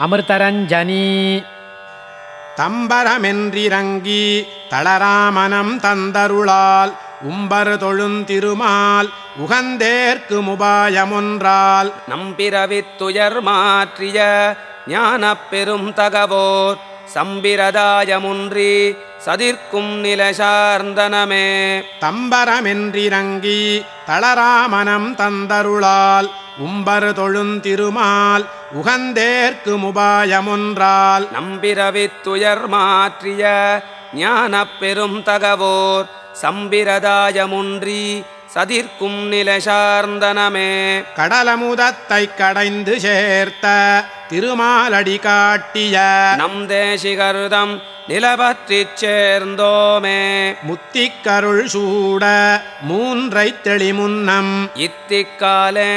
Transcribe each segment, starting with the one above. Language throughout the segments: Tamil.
அமிர்தரஞ்சனி. தம்பரமென்றிறங்கி தளராமனம் தந்தருளால் உம்பர் தொழுந்திருமால் உகந்தேற்கு முபாயமொன்றால். நம்பிரவித் துயர் மாற்றிய ஞானப் பெரும் தகவோர் சம்பிரதாயமுன்றி சதிர்க்கும் நில சார்ந்தனமே. தம்பரமென்றிறங்கி தளராமனம் தந்தருளால் உம்பர் தொழுந்திருமால் உகந்தேற்கு முபாயமொன்றால் நம்பிரவித் துயர் மாற்றிய ஞானப் பெரும் தகவோர் சம்பிரதாயமுன்றி சதிர்க்கும் நில சார்ந்தனமே. கடலமுதத்தைக் கடைந்து சேர்த்த திருமாலடி காட்டிய நம் தேசிகருதம் நிலபற்றிச் சேர்ந்தோமே. முத்திக்கருள் சூட மூன்றைத் தெளிமுன்னம். இத்திக்காலேற்குமிதம்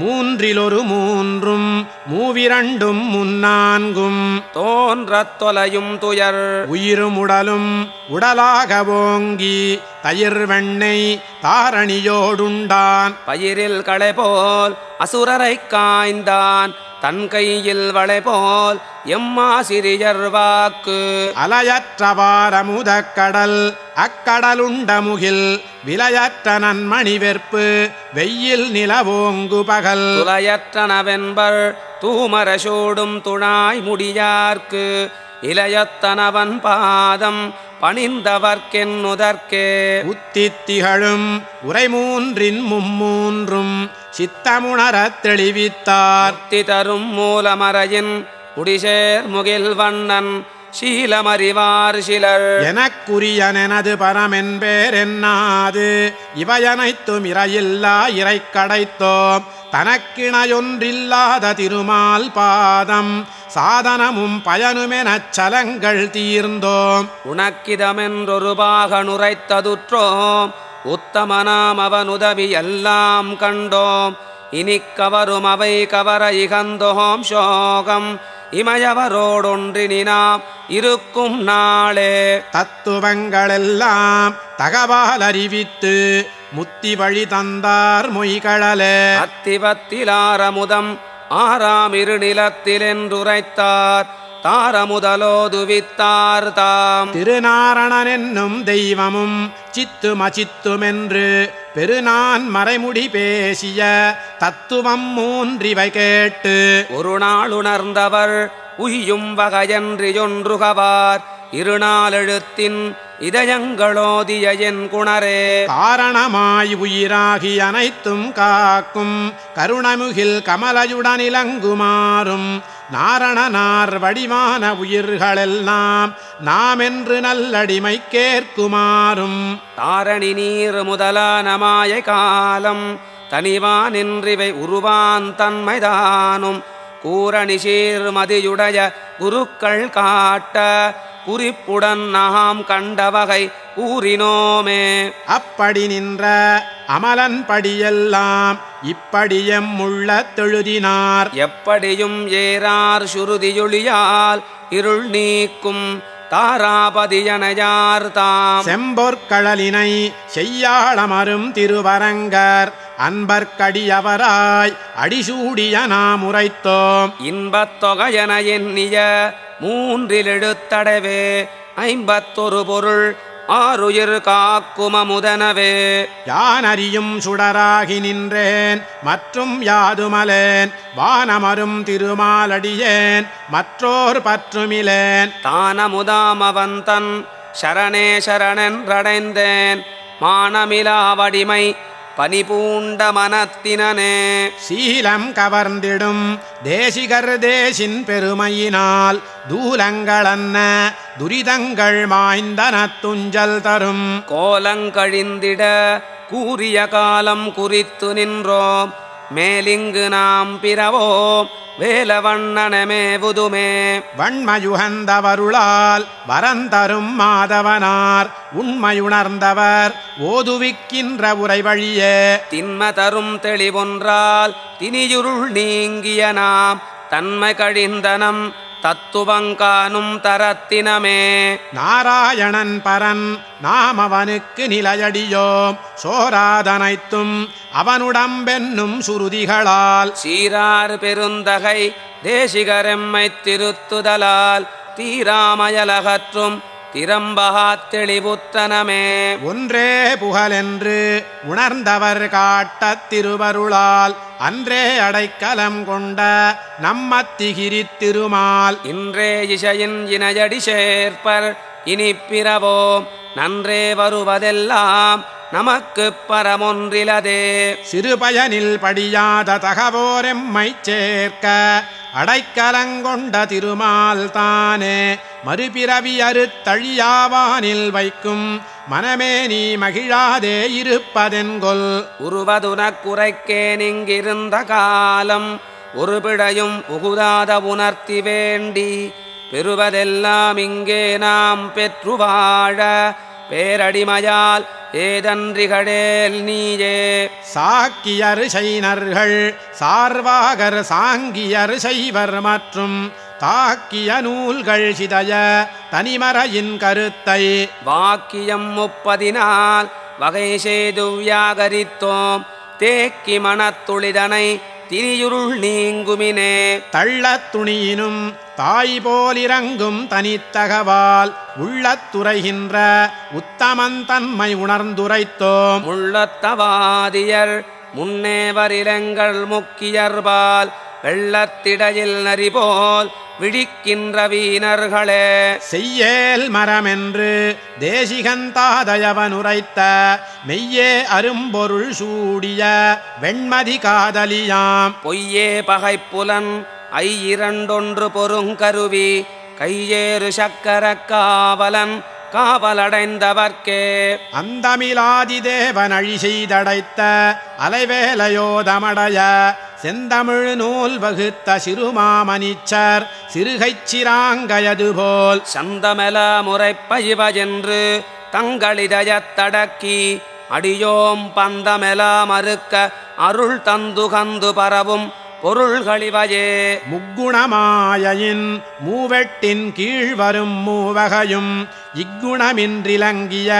மூன்றிலொரு மூன்றும் மூவிரண்டும் முன்னான்கும். தோன்றத் தொலையும் துயர். உயிரும் உடலும் உடலாக ஓங்கி தயிர் வெண்ணெய் தாரணியோடுண்டான். பயிரில் களை போல் அசுரரைக் காய்ந்தான். தன் கையில் வளை போல் எம்மாசிரியர் வாக்கு அலையற்றவாரமுதக் கடல் அக்கடலுண்ட முகில் விலையற்ற நன்மணி வெற்பு வெயில் நிலவோங்கு பகல். துளையற்றனவென்பர் தூமர சூடும் துணாய் முடியார்க்கு. இளையத்தனவன் பாதம் பணிந்தவர்க்கென்னுதற்கே உத்தித்திகளும் உரைமூன்றின் மும்மூன்றும் சித்தமுணரத் தெளிவித்தார். தரும் மூலமறையின் குடிசேர் முகில் வண்ணன் சீலமறிவார் சிலர். எனக்குரியனெனது பரமென்பேர் என்னாது இவையனைத்தும் இறையில்லா இறை கடைத்தோம் தனக்கிணையொன்றில்லாத திருமால் பாதம். சாதனமும் பயனுமெனச் சலங்கள் தீர்ந்தோம். உனக்கிதமென்றொரு பாகனுரைத்ததுற்றோம். உத்தமனாம் அவன் உதவி எல்லாம் கண்டோம். இனிக் கவரும் அவை கவர இகந்தோம் சோகம். இமயவரோடொன்றினி நாம் இருக்கும் நாளே. தத்துவங்களெல்லாம் தகவால் அறிவித்து முத்தி வழி தந்தார் மொய்கழலே. அத்திவத்திலாரமுதம் ஆறாம் இருநிலத்திலென்றுரைத்தார் தாரமுதலோதுவித்தார் தாம் திருநாரணன் என்னும் தெய்வமும் சித்தும் அச்சித்துமென்று பெருநான் மறைமுடி பேசிய தத்துவம் மூன்றிவை கேட்டு ஒரு நாள் உணர்ந்தவர் உய்யும் வகையன்றியொன்றுகவார் இருநாளெழுத்தின் இதயங்களோதிய என் குணரே. காரணமாய் உயிராகி அனைத்தும் காக்கும் கருணமுகில் கமலையுடன் இலங்குமாறும் நாரணனார் வடிவான உயிர்களெல்லாம் நாமென்று நல்லடிமை கேட்குமாறும் தாரணி நீர் முதலான மாய காலம் தனிவானின்றிவை உருவான் தன்மைதானும். கூரணி சீர்மதியுடைய குருக்கள் காட்ட குறிப்புடன் நாம் கண்ட வகை கூறினோமே அப்படி நின்ற அமலன் படியெல்லாம் இப்படியம் உள்ள தெழுதினார். எப்படியும் ஏறார் சுருதியொளியால் இருள் நீக்கும் தாராபதியனையார் தாம். செம்பொற்கழலினை செய்யாளமரும் திருவரங்கர் அன்பர்க்கடியவராய் அடிசூடிய நாம் உரைத்தோம். இன்பத் தொகையென எண்ணிய மூன்றிலெழுத்தடவே ஐம்பத்தொரு பொருள் ஆறுயிர் காக்கும் அமுதனவே யான் அறியும் சுடராகி நின்றேன் மற்றும் யாதுமலேன் வானமரும் திருமாலடியேன் மற்றோர் பற்றுமிலேன். தானமுதாம் அவன் தன் சரணே சரணென்றடைந்தேன் மானமிலாவடிமை பனிபூண்ட மனத்தினனே. சீலம் கவர்ந்திடும் தேசிகர் தேசின் பெருமையினால் தூலங்களன்ன துரிதங்கள் மாய்ந்தன துஞ்சல் தரும். கோலங்கழிந்திட கூறிய காலம் குறித்து நின்றோம். மேலிங்கு நாம் பிறவோம் வேலவண்ணனமேவுதுமே வன்மயுகந்தவருளால் வரந்தரும் மாதவனார் உண்மையுணர்ந்தவர் ஓதுவிக்கின்ற உரை வழியே தின்ம தரும் தெளிவொன்றால் தினியுருள் நீங்கிய நாம் தன்மை கழிந்தனம் தத்துவங்கானும் தரத்தினமே. நாராயணன் பரன் நாம் அவனுக்கு நிலையடியோம். சோராதனைத்தும் அவனுடம்பென்னும் சுருதிகளால். சீரார் பெருந்தகை தேசிகரெம்மை திருத்துதலால். தீராமயலகற்றும் திறம்பகாத் தெளிவுத்தனமே ஒன்றே புகழென்று உணர்ந்தவர் காட்டத் திருவருளால் அன்றே அடைக்கலம் கொண்ட நம்மத்திகிரி திருமால். இன்றே இசையின் இணையடி சேர்ப்பர் இனி பிறவோம் நன்றே வருவதெல்லாம் நமக்கு பரமொன்றிலதே. சிறுபயனில் படியாத தகவோரெம்மைச் சேர்க்க அடைக்கலங்கொண்ட திருமால் தானே. மறுபிறவி அறுத்தழியாவானில் வைக்கும் மனமே நீ மகிழாதே இருப்பதென்கொல். உருவதுனக்குறைக்கே நிங்கிருந்த காலம் ஒரு பிழையும் உகுதாத உணர்த்தி வேண்டி பெறுவதெல்லாம் இங்கே நாம் பெற்று வாழ பேரடிமையால் ஏதன்றிகழேல் நீயே. சாக்கியர் சைனர்கள் சார்வாகர் சாங்கியர் செய்வர் மற்றும் தாக்கிய நூல்கள் சிதைய தனிமறையின் கருத்தை. வாக்கியம் முப்பதினால் வகை செய்து வியாகரித்தோம். தேக்கி மனத்துளிதனை திரியுருள் நீங்குமினே. தள்ளத் துணியினும் தாய் போலிறங்கும் தனித்தகவால் உள்ளத்துறைகின்ற உத்தமந்தன்மை உணர்ந்துரைத்தோம். முள்ளத்தவாதியர் முன்னேவரிலங்கள் முக்கியர்பால் வெள்ளத்திடையில் நரிபோல் விழிக்கின்ற வீணர்களே. செய்யேல் மரமென்று தேசிகந்தாதயவன் உரைத்த மெய்யே அரும்பொருள் சூடிய வெண்மதி காதலியாம். பொய்யே பகைப்புலன் ஐ இரண்டொன்று பொருங்கருவி கையேறு சக்கர காவலன் காவலடைந்தவர்க்கே. அந்தமிலாதி தேவன் அழி செய்தடைத்த அலைவேலையோதமடைய செந்தமிழ் நூல் வகுத்த சிறுமாமனிச்சர் சிறுகைச் சிராங்கயது போல் சந்தமெல முறைப்பயிவ என்று தங்களிதயத்தடக்கி அடியோம் பந்தமெல மறுக்க அருள் தந்துகந்து பரவும் பொருள்களிவையே. முக்குணமாயின் மூவெட்டின் கீழ் வரும் மூவகையும் இக்குணமின்றிலங்கிய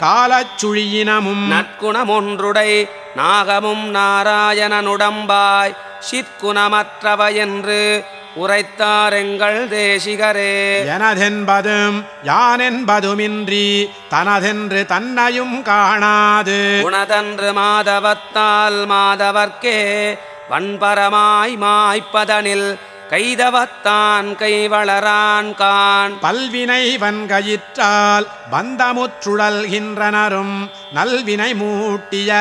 காலச்சுழியினமும் நற்குணமொன்றுடை நாகமும் நாராயணனுடம்பாய் சிற்குணமற்றவை என்று உரைத்தாரெங்கள் தேசிகரே. எனதென்பதும் யானென்பதுமின்றி தனதென்று தன்னையும் காணாது. குணதன்று மாதவத்தால் மாதவர்க்கே வன்பரமாய் மாய்ப்பதனில் கைதவத்தான் கைவளரான் கான். பல்வினை வன்கயிற்றால் பந்தமுற்றுழல்கின்றனரும் நல்வினை மூட்டிய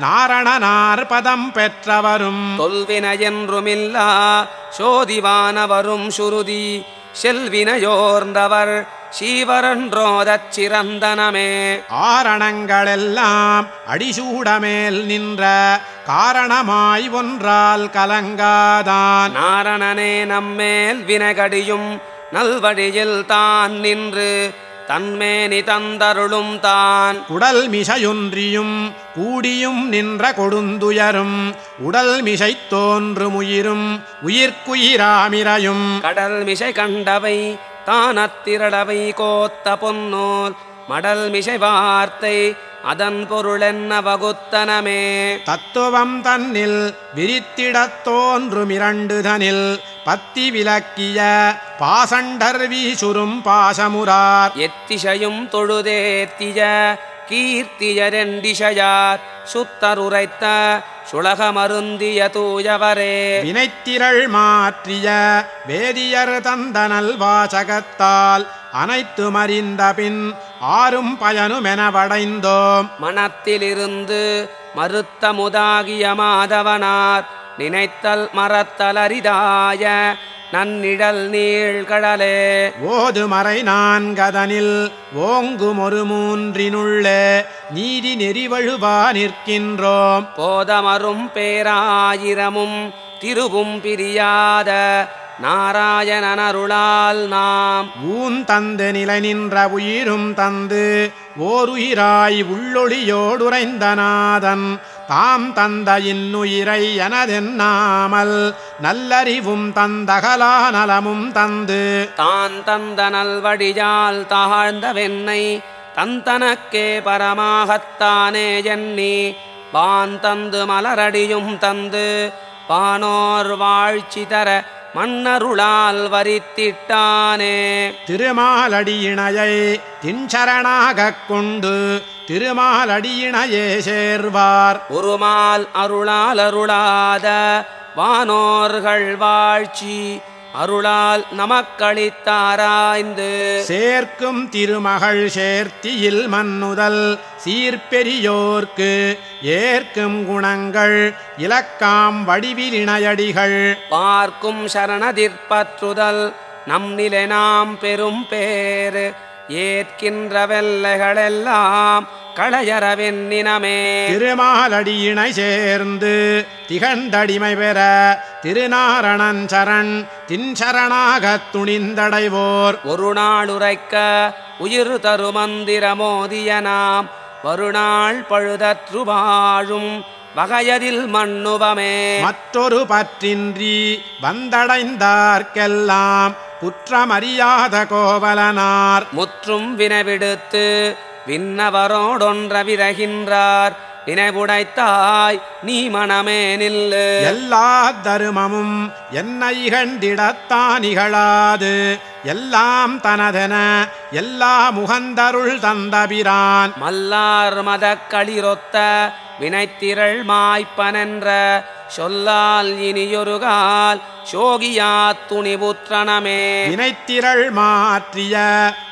நாரணனார் பதம் பெற்றவரும். தொல்வினையென்றுமில்லா சோதிவானவரும் சுருதி செல்வினையோர்ந்தவர் சீவரன்றோதச் சிறந்தனமே ஆரணங்களெல்லாம் அடிசூடமேல் நின்ற காரணமாய் ஒன்றால் கலங்காதான். நாரணனே நம்மேல் வினைகடியும் நல்வழியில் தான் நின்று தன்மேனி தந்தருளும் தான். குடல் மிசையொன்றியும் கூடியும் நின்ற கொடுந்துயரும் உடல் மிசை தோன்றும் உயிரும் உயிர்க்குயிராமிரையும் கடல் மிசை கண்டவை தானத்திரளவை கோத்த பொன்னோல் மடல் மிசை வார்த்தை அதன் பொருளென்ன வகுத்தனமே? தத்துவம் தன்னில் விரித்திடத் தோன்றும் இரண்டு தனில் பத்தி விலக்கிய பாசண்டர் வீசுரும் பாசமுரார் எத்திசையும் தொழுதேத்திய கீர்த்தியரெண்டிசையார் சுத்தருரைத்த சுளகமருந்திய தூயவரே. வினைத்திரள் மாற்றிய வேதியர் தந்தனல் வாசகத்தால் அனைத்து மறிந்த பின் ஆறும் பயனுமெனவடைந்தோம் மனத்திலிருந்து மறுத்த முதாகிய மாதவனார் நினைத்தல் மறத்தலரிதாய நன்னிழல் நீழ்கடலே ஓது மறை நான்கதனில் ஓங்கும் ஒரு மூன்றினுள்ளே நீதி நெறிவழுவா நிற்கின்றோம். போதமரும் பேராயிரமும் திருவும் பிரியாத நாராயணனருளால் நாம். ஊன் தந்து நிலை நின்ற உயிரும் தந்து ஓருயிராய் உள்ளொளியோடுரைந்த நாதன். தாம் தந்த இன்னுயிரை எனதென்னாமல் நல்லறிவும் தந்தகலா நலமும் தந்து. தான் தந்த நல்வடியால் தாழ்ந்த வெண்ணை தந்தனக்கே பரமாகத்தானே எண்ணி வான் தந்து மலரடியும் தந்து வானோர் வாழ்ச்சி தர மன்னருளால் வரித்திட்டானே. திருமாலடியிணையை தின்சரணாகக் கொண்டு திருமாலடியிணையே சேர்வார். உருமால் அருளால் அருளாத வானோர்கள் வாழ்ச்சி அருளால் நமக்களித்தாராய்ந்து. சேர்க்கும் திருமகள் சேர்த்தியில் மன்னுதல் சீர்பெரியோர்க்கு ஏற்கும் குணங்கள் இலக்காம் வடிவிலிணையடிகள் பார்க்கும் சரணதிற்பற்றுதல் நம் நிலை நாம் பெரும் பேரு ஏற்கின்ற வெல்லைகளெல்லாம் களையறவென்னினமே திருமாலடியிணை சேர்ந்து திகழ்ந்தடிமை பெற திருநாரணன் சரண் தின்சரணாகத் துணிந்தடைவோர். ஒரு நாள் உரைக்க உயிர் தரு மந்திர மோதிய நாம் வருநாள் பழுதற்று வாழும் வகையதில் மண்ணுவமே. மற்றொரு பற்றின்றி வந்தடைந்தார்க்கெல்லாம் குற்றமறியாத கோவலனார். முற்றும் வினவிடுத்து விண்ணவரோடொன்ற விரகின்றார் வினைவுடைத்தாய் நீ மனமே நில்லு. எல்லா தருமமும் என்னை இகழ்ந்திடத்தான் இகழாது. எல்லாம் தனதென எல்லா முகந்தருள் தந்தபிரான். மல்லார் மதக்களிரொத்த வினைத்திரள் மாய்ப்பனென்ற சொல்லால் இனியொருகால் சோகியா துணிபுற்றனமே வினைத்திரள் மாற்றிய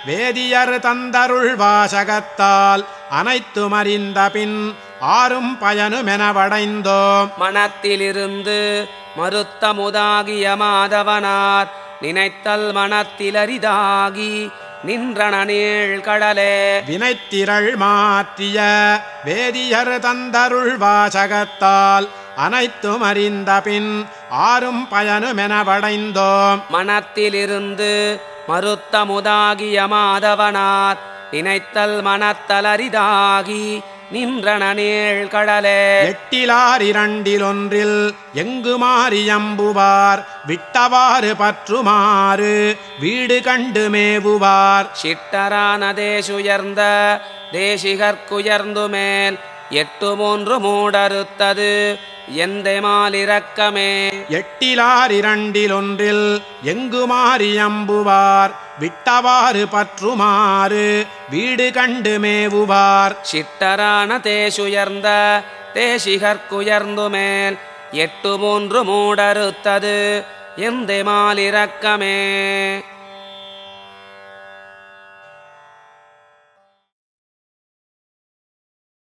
வேதியர் தந்தருள் வாசகத்தால் அனைத்தும் அறிந்த பின் ஆறும் பயனுமெனவடைந்தோம். மனத்திலிருந்து மறுத்தமுதாகிய மாதவனார் நினைத்தல் மனத்திலரிதாகி நின்றன நீள் கடலே. வினைத்திரள் மாற்றிய வேதியர் தந்தருள் வாசகத்தால் அனைத்தும் அறிந்த பின் ஆறும் பயனுமெனவடைந்தோம் மனத்திலிருந்து மறுத்தமுதாகிய மாதவனார் நினைத்தல் மனத்தலரிதாகி நின்றன நீள் கடலே எட்டிலார் இரண்டிலொன்றில் எங்கு மாறியம்புவார் விட்டவாறு பற்றுமாறு வீடு கண்டு மேவுவார். சிட்டரான தேசுயர்ந்த தேசிகர்க்குயர்ந்து மேல் எட்டு மூன்று மூடறுத்தது எந்த மாலிரக்கமே எட்டிலார் இரண்டிலொன்றில் எங்கு மாறியம்புவார் விட்டவாறு பற்றுமாறு வீடு கண்டு மேவுவார். சிட்டரான தேசுயர்ந்த தேசிகர்க்குயர்ந்து மேல் எட்டு மூன்று மூடறுத்தது எந்த மாலிரக்கமே